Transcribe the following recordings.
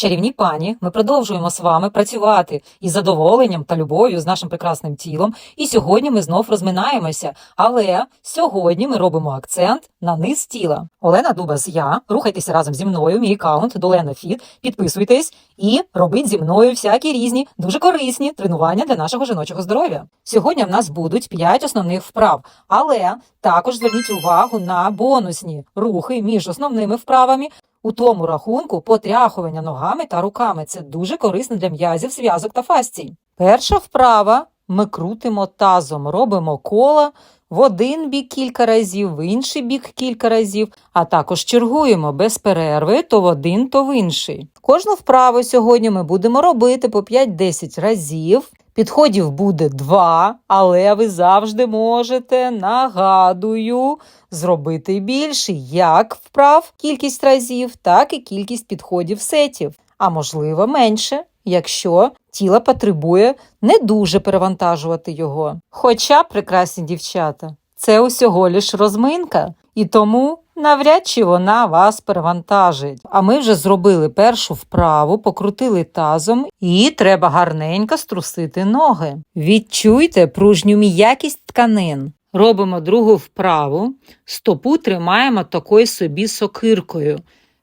Чарівні пані, ми продовжуємо з вами працювати із задоволенням та любов'ю з нашим прекрасним тілом. І сьогодні ми знов розминаємося. Але сьогодні ми робимо акцент на низ тіла. Олена Дубас, я. Рухайтеся разом зі мною. Мій аккаунт Долена Фіт. Підписуйтесь і робіть зі мною всякі різні, дуже корисні тренування для нашого жіночого здоров'я. Сьогодні в нас будуть 5 основних вправ, але також зверніть увагу на бонусні рухи між основними вправами. У тому рахунку потряхування ногами та руками це дуже корисно для м'язів, зв'язок та фасцій. Перша вправа ми крутимо тазом, робимо кола в один бік кілька разів, в інший бік кілька разів, а також чергуємо без перерви то в один, то в інший. Кожну вправу сьогодні ми будемо робити по 5-10 разів. Підходів буде два, але ви завжди можете, нагадую, зробити більше як вправ кількість разів, так і кількість підходів сетів, а можливо менше, якщо тіло потребує не дуже перевантажувати його. Хоча, прекрасні дівчата, це усього лиш розминка, і тому навряд чи вона вас перевантажить. А ми вже зробили першу вправу, покрутили тазом, і треба гарненько струсити ноги. Відчуйте пружню м'якість тканин. Робимо другу вправу, стопу тримаємо такою собі сокиркою,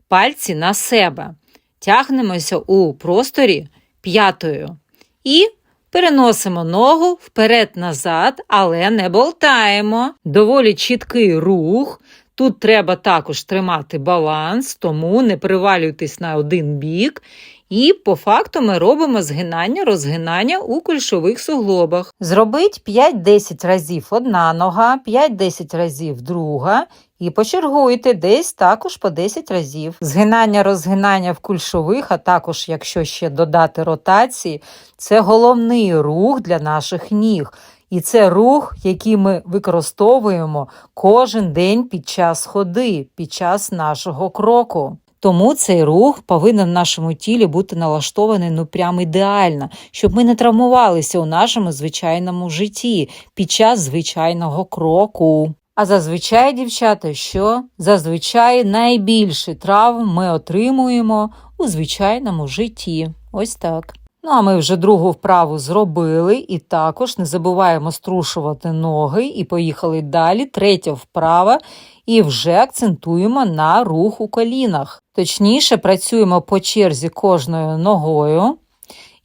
пальці на себе. Тягнемося у просторі п'ятою. І переносимо ногу вперед-назад, але не болтаємо. Доволі чіткий рух. Тут треба також тримати баланс, тому не привалюйтесь на один бік. І по факту ми робимо згинання, розгинання у кульшових суглобах. Зробіть 5-10 разів одна нога, 5-10 разів друга. І почергуйте десь також по 10 разів. Згинання, розгинання в кульшових, а також, якщо ще додати ротації, це головний рух для наших ніг. І це рух, який ми використовуємо кожен день під час ходи, під час нашого кроку. Тому цей рух повинен в нашому тілі бути налаштований ну прям ідеально, щоб ми не травмувалися у нашому звичайному житті під час звичайного кроку. А зазвичай, дівчата, що зазвичай найбільше травм ми отримуємо у звичайному житті. Ось так. Ну, а ми вже другу вправу зробили, і також не забуваємо струшувати ноги і поїхали далі. Третя вправа, і вже акцентуємо на рух у колінах. Точніше, працюємо по черзі кожною ногою.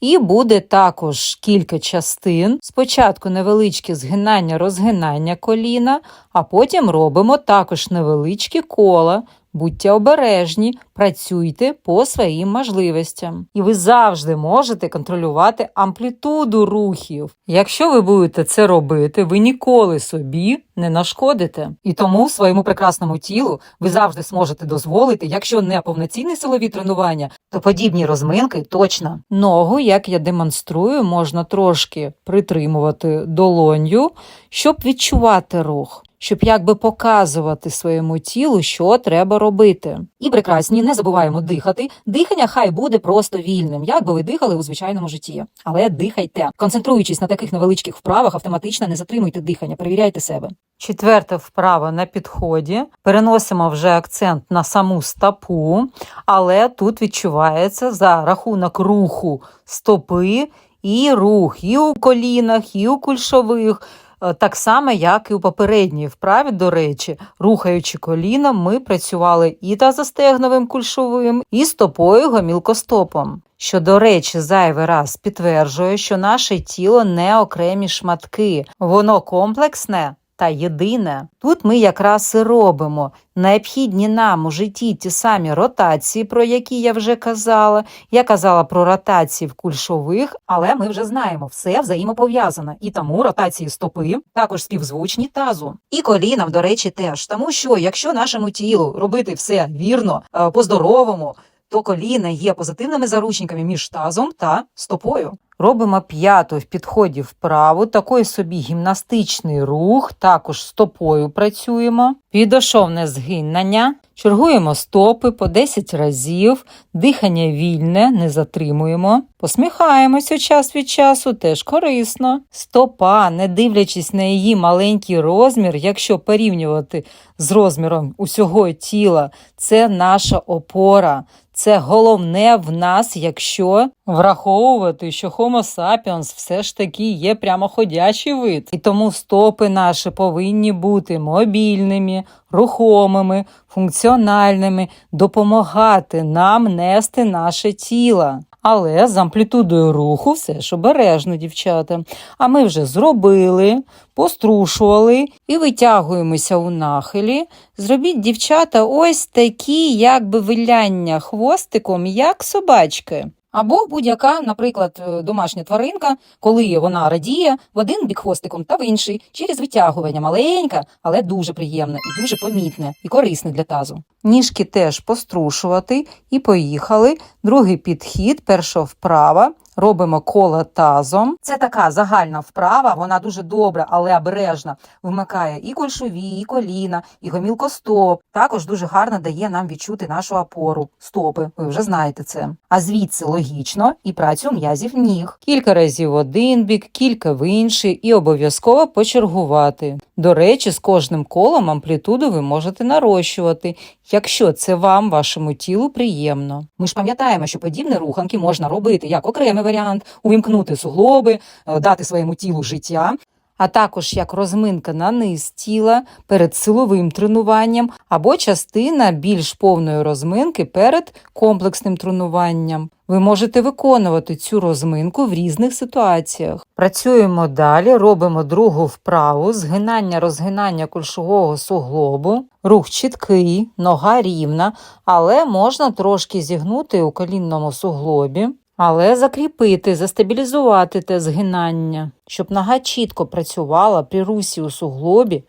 І буде також кілька частин. Спочатку невеличке згинання, розгинання коліна, а потім робимо також невеличкі кола. Будьте обережні, працюйте по своїм можливостям. І ви завжди можете контролювати амплітуду рухів. Якщо ви будете це робити, ви ніколи собі не нашкодите. І тому своєму прекрасному тілу ви завжди зможете дозволити, якщо не повноцінні силові тренування, то подібні розминки точно. Ногу, як я демонструю, можна трошки притримувати долонью, щоб відчувати рух щоб якби показувати своєму тілу, що треба робити. І прекрасні, не забуваємо дихати. Дихання хай буде просто вільним, як би ви дихали у звичайному житті. Але дихайте, концентруючись на таких невеличких вправах, автоматично не затримуйте дихання, перевіряйте себе. Четверта вправа на підході. Переносимо вже акцент на саму стопу, але тут відчувається за рахунок руху стопи і рух і у колінах, і у кульшових. Е, так само, як і у попередній вправі, до речі, рухаючи коліном, ми працювали і тазостегновим кульшовим, і стопою гомілкостопом. Що, до речі, зайвий раз підтверджує, що наше тіло не окремі шматки, воно комплексне та єдине. Тут ми якраз і робимо необхідні нам у житті ті самі ротації, про які я вже казала. Я казала про ротації в кульшових, але ми вже знаємо, все взаємопов'язано. І тому ротації стопи також співзвучні тазу. І колінам, до речі, теж. Тому що, якщо нашому тілу робити все вірно, е, по-здоровому, то коліна є позитивними заручниками між тазом та стопою. Робимо п'яту в підході вправу, такий собі гімнастичний рух, також стопою працюємо. Підошовне згинання, чергуємо стопи по 10 разів, дихання вільне, не затримуємо. Посміхаємося час від часу, теж корисно. Стопа, не дивлячись на її маленький розмір, якщо порівнювати з розміром усього тіла, це наша опора. Це головне в нас, якщо враховувати, що Homo sapiens все ж таки є прямоходячий вид, і тому стопи наші повинні бути мобільними, рухомими, функціональними, допомагати нам нести наше тіло. Але з амплітудою руху все ж обережно, дівчата. А ми вже зробили, пострушували і витягуємося у нахилі. Зробіть, дівчата, ось такі, якби виляння хвостиком, як собачки. Або будь-яка, наприклад, е, домашня тваринка, коли вона радіє в один бік хвостиком та в інший, через витягування маленька, але дуже приємне і дуже помітне і корисне для тазу. Ніжки теж пострушувати і поїхали. Другий підхід, перша вправа. Робимо коло тазом. Це така загальна вправа, вона дуже добра, але обережна. Вмикає і кульшові, і коліна, і гомілкостоп. Також дуже гарно дає нам відчути нашу опору, стопи. Ви вже знаєте це. А звідси логічно і працю м'язів ніг. Кілька разів в один бік, кілька в інший, і обов'язково почергувати. До речі, з кожним колом амплітуду ви можете нарощувати, якщо це вам, вашому тілу приємно. Ми ж пам'ятаємо, що подібні руханки можна робити як окремий варіант, увімкнути суглоби, е, дати своєму тілу життя. А також як розминка на низ тіла перед силовим тренуванням або частина більш повної розминки перед комплексним тренуванням. Ви можете виконувати цю розминку в різних ситуаціях. Працюємо далі, робимо другу вправу, згинання, розгинання кульшового суглобу. Рух чіткий, нога рівна, але можна трошки зігнути у колінному суглобі. Але закріпити, застабілізувати те згинання, щоб нога чітко працювала при русі у суглобі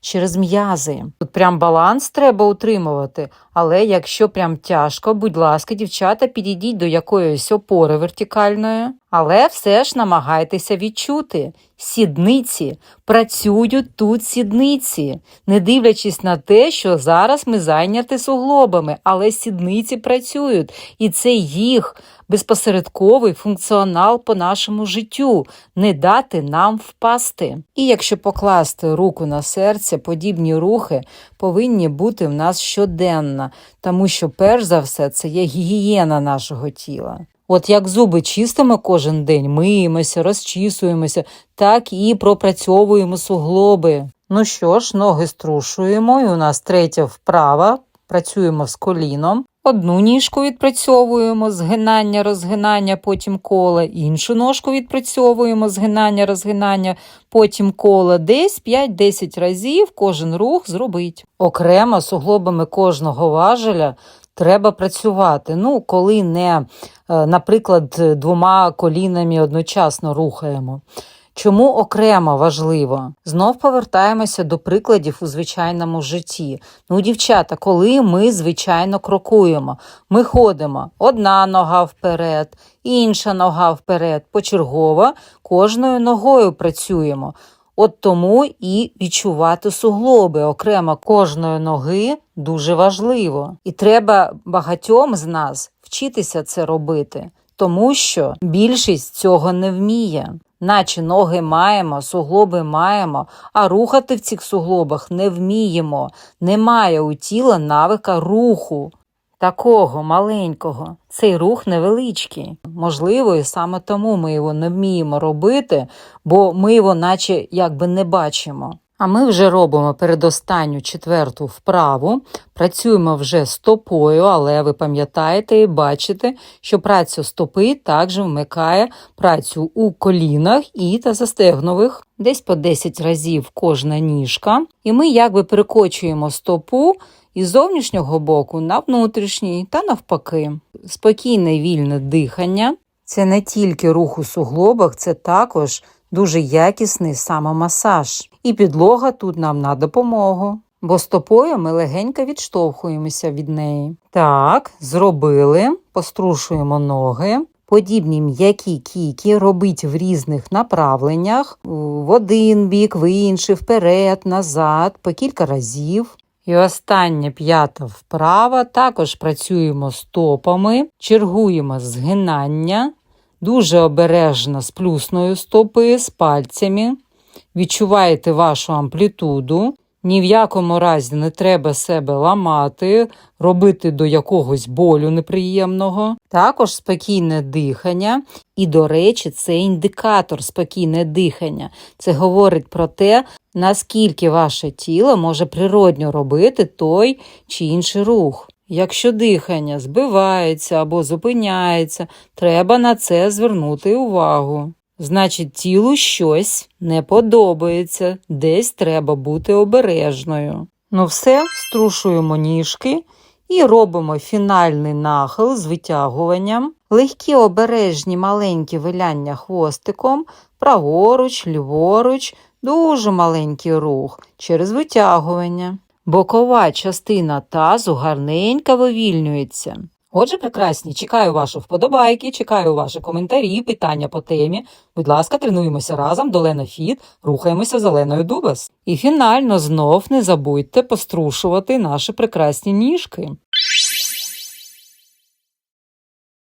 через м'язи. Тут прям баланс треба утримувати, але якщо прям тяжко, будь ласка, дівчата, підійдіть до якоїсь опори вертикальної, але все ж намагайтеся відчути. Сідниці працюють тут сідниці, не дивлячись на те, що зараз ми зайняті суглобами, але сідниці працюють, і це їх безпосередковий функціонал по нашому життю, не дати нам впасти. І якщо покласти руку на серце, подібні рухи повинні бути в нас щоденно, тому що, перш за все, це є гігієна нашого тіла. От як зуби чистимо кожен день, миємося, розчісуємося, так і пропрацьовуємо суглоби. Ну що ж, ноги струшуємо, і у нас третя вправа. Працюємо з коліном. Одну ніжку відпрацьовуємо, згинання, розгинання, потім коле, іншу ножку відпрацьовуємо, згинання, розгинання, потім коле. Десь 5-10 разів кожен рух зробить. Окремо суглобами кожного важеля треба працювати. Ну, коли не, е, наприклад, двома колінами одночасно рухаємо. Чому окремо важливо? Знов повертаємося до прикладів у звичайному житті. Ну, дівчата, коли ми звичайно крокуємо, ми ходимо одна нога вперед, інша нога вперед, почергово кожною ногою працюємо. От тому і відчувати суглоби окремо кожної ноги дуже важливо. І треба багатьом з нас вчитися це робити, тому що більшість цього не вміє. Наче ноги маємо, суглоби маємо, а рухати в цих суглобах не вміємо. Немає у тіла навика руху. Такого маленького. Цей рух невеличкий. Можливо, і саме тому ми його не вміємо робити, бо ми його наче якби не бачимо. А ми вже робимо передостанню четверту вправу, працюємо вже стопою, але ви пам'ятаєте і бачите, що працю стопи також вмикає працю у колінах і та застегнових, десь по 10 разів кожна ніжка. І ми якби перекочуємо стопу із зовнішнього боку на внутрішній та навпаки. Спокійне вільне дихання. Це не тільки рух у суглобах, це також дуже якісний самомасаж. І підлога тут нам на допомогу, бо стопою ми легенько відштовхуємося від неї. Так, зробили, пострушуємо ноги. Подібні м'які кіки робить в різних направленнях в один бік, в інший, вперед, назад, по кілька разів. І остання п'ята вправа. Також працюємо стопами, чергуємо згинання, дуже обережно з плюсною стопи, з пальцями. Відчуваєте вашу амплітуду. Ні в якому разі не треба себе ламати, робити до якогось болю неприємного. Також спокійне дихання. І, до речі, це індикатор спокійне дихання. Це говорить про те, наскільки ваше тіло може природньо робити той чи інший рух. Якщо дихання збивається або зупиняється, треба на це звернути увагу. Значить, тілу щось не подобається, десь треба бути обережною. Ну все, струшуємо ніжки і робимо фінальний нахил з витягуванням, легкі обережні маленькі виляння хвостиком, праворуч, ліворуч, дуже маленький рух через витягування. Бокова частина тазу гарненько вивільнюється. Отже, прекрасні, чекаю ваші вподобайки, чекаю ваші коментарі, питання по темі. Будь ласка, тренуємося разом до Лена Фіт, рухаємося зеленою Дубас. І фінально знов не забудьте пострушувати наші прекрасні ніжки.